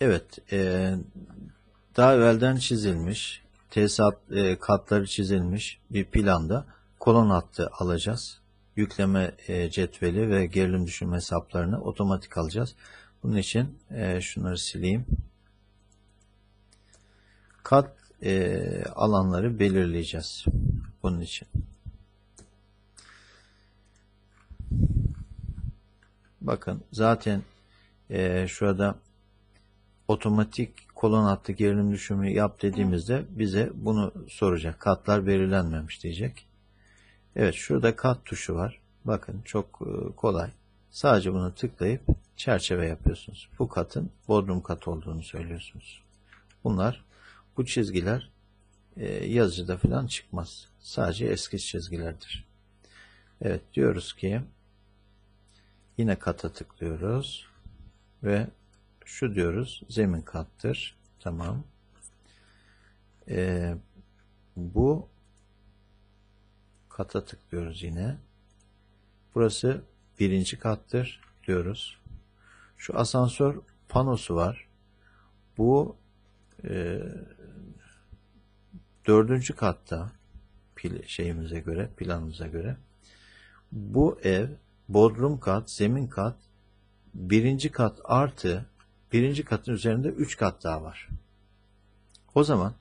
Evet, e, daha evvelden çizilmiş, tesisat e, katları çizilmiş bir planda kolon hattı alacağız. Yükleme e, cetveli ve gerilim düşürme hesaplarını otomatik alacağız. Bunun için e, şunları sileyim. Kat e, alanları belirleyeceğiz. Bunun için. Bakın zaten e, şurada otomatik kolon hattı gerilim düşümü yap dediğimizde bize bunu soracak. Katlar belirlenmemiş diyecek. Evet şurada kat tuşu var. Bakın çok e, kolay. Sadece bunu tıklayıp çerçeve yapıyorsunuz. Bu katın bodrum kat olduğunu söylüyorsunuz. Bunlar bu çizgiler e, yazıcıda falan çıkmaz. Sadece eski çizgilerdir. Evet diyoruz ki yine kata tıklıyoruz ve şu diyoruz zemin kattır. Tamam. Ee, bu kata tıklıyoruz yine. Burası birinci kattır diyoruz. Şu asansör panosu var. Bu e, dördüncü katta pil, şeyimize göre, planımıza göre. Bu ev bodrum kat, zemin kat, birinci kat artı birinci katın üzerinde üç kat daha var. O zaman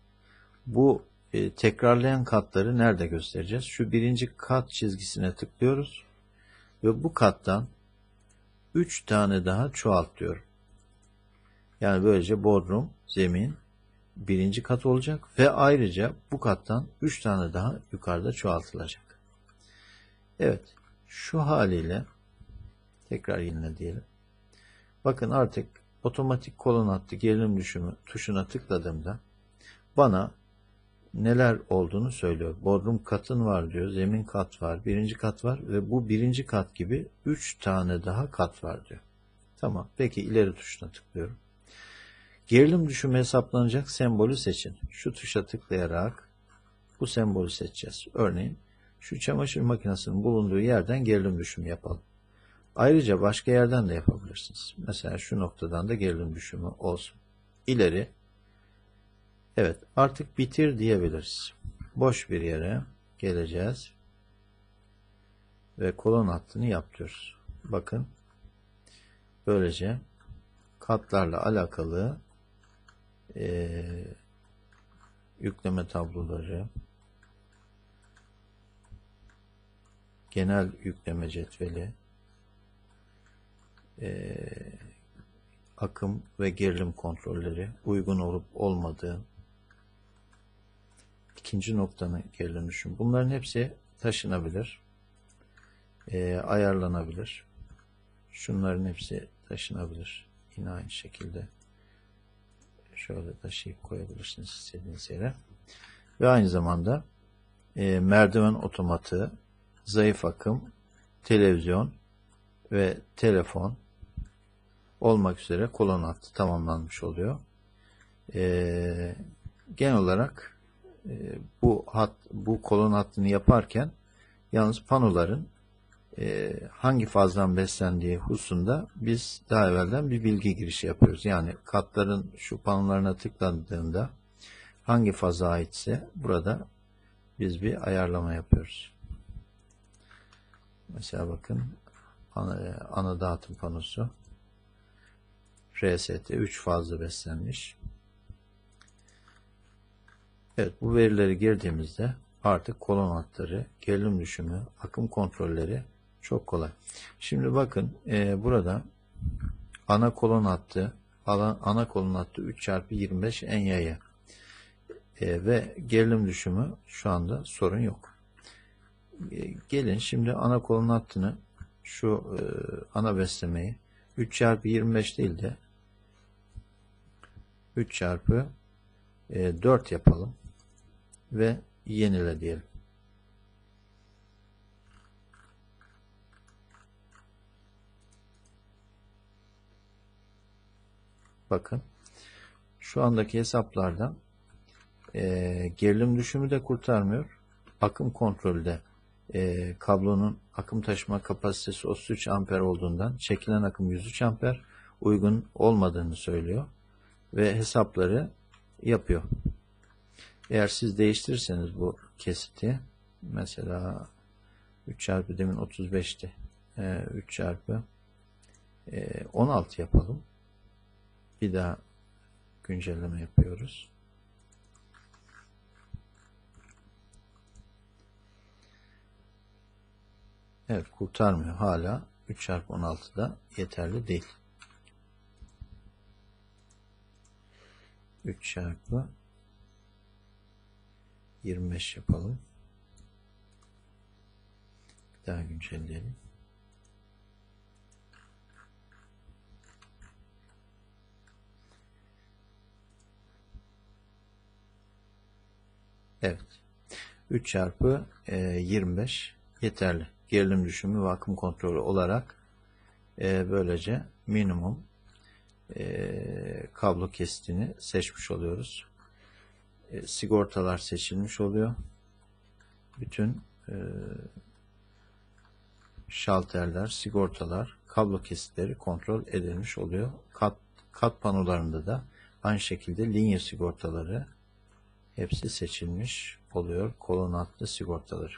bu e, tekrarlayan katları nerede göstereceğiz? Şu birinci kat çizgisine tıklıyoruz ve bu kattan üç tane daha çoğalt diyorum. Yani böylece bodrum, zemin, birinci kat olacak ve ayrıca bu kattan üç tane daha yukarıda çoğaltılacak. Evet, şu haliyle tekrar yine diyelim. Bakın artık otomatik kolon hattı gerilim düşümü tuşuna tıkladığımda bana neler olduğunu söylüyor. Bodrum katın var diyor, zemin kat var, birinci kat var ve bu birinci kat gibi üç tane daha kat var diyor. Tamam, peki ileri tuşuna tıklıyorum. Gerilim düşümü hesaplanacak sembolü seçin. Şu tuşa tıklayarak bu sembolü seçeceğiz. Örneğin şu çamaşır makinesinin bulunduğu yerden gerilim düşümü yapalım. Ayrıca başka yerden de yapabilirsiniz. Mesela şu noktadan da gerilim düşümü olsun. İleri. Evet artık bitir diyebiliriz. Boş bir yere geleceğiz. Ve kolon hattını yapıyoruz. Bakın. Böylece katlarla alakalı e, yükleme tabloları, genel yükleme cetveli, e, akım ve gerilim kontrolleri uygun olup olmadığı, ikinci noktanın gerilim düşün. Bunların hepsi taşınabilir, e, ayarlanabilir. Şunların hepsi taşınabilir. Yine aynı şekilde şöyle taşıyıp koyabilirsiniz istediğiniz yere. Ve aynı zamanda e, merdiven otomatı, zayıf akım, televizyon ve telefon olmak üzere kolon hattı tamamlanmış oluyor. E, genel olarak e, bu hat bu kolon hattını yaparken yalnız panoların e, hangi fazdan beslendiği hususunda biz daha evvelden bir bilgi girişi yapıyoruz. Yani katların şu panolarına tıklandığında hangi faza aitse burada biz bir ayarlama yapıyoruz. Mesela bakın ana, ana dağıtım panosu RST 3 fazla beslenmiş. Evet bu verileri girdiğimizde artık kolon hatları, gerilim düşümü, akım kontrolleri çok kolay. Şimdi bakın e, burada ana kolon hattı ana, kolon hattı 3 çarpı 25 en yaya e, ve gerilim düşümü şu anda sorun yok. E, gelin şimdi ana kolon hattını şu e, ana beslemeyi 3 çarpı 25 değil de 3 çarpı e, 4 yapalım ve yenile diyelim. Bakın şu andaki hesaplardan e, gerilim düşümü de kurtarmıyor. Akım kontrolü de e, kablonun akım taşıma kapasitesi 33 amper olduğundan çekilen akım 103 amper uygun olmadığını söylüyor. Ve hesapları yapıyor. Eğer siz değiştirirseniz bu kesiti mesela 3 çarpı demin 35'ti. Ee, 3 çarpı e, 16 yapalım. Bir daha güncelleme yapıyoruz. Evet kurtarmıyor. Hala 3 çarpı 16 da yeterli değil. 3 çarpı 25 yapalım. Bir daha güncelleyelim. Evet. 3 çarpı e, 25 yeterli. Gerilim düşümü ve akım kontrolü olarak e, böylece minimum e, kablo kesitini seçmiş oluyoruz. E, sigortalar seçilmiş oluyor. Bütün e, şalterler, sigortalar, kablo kesitleri kontrol edilmiş oluyor. Kat, kat panolarında da aynı şekilde linye sigortaları hepsi seçilmiş oluyor. Kolonatlı sigortaları.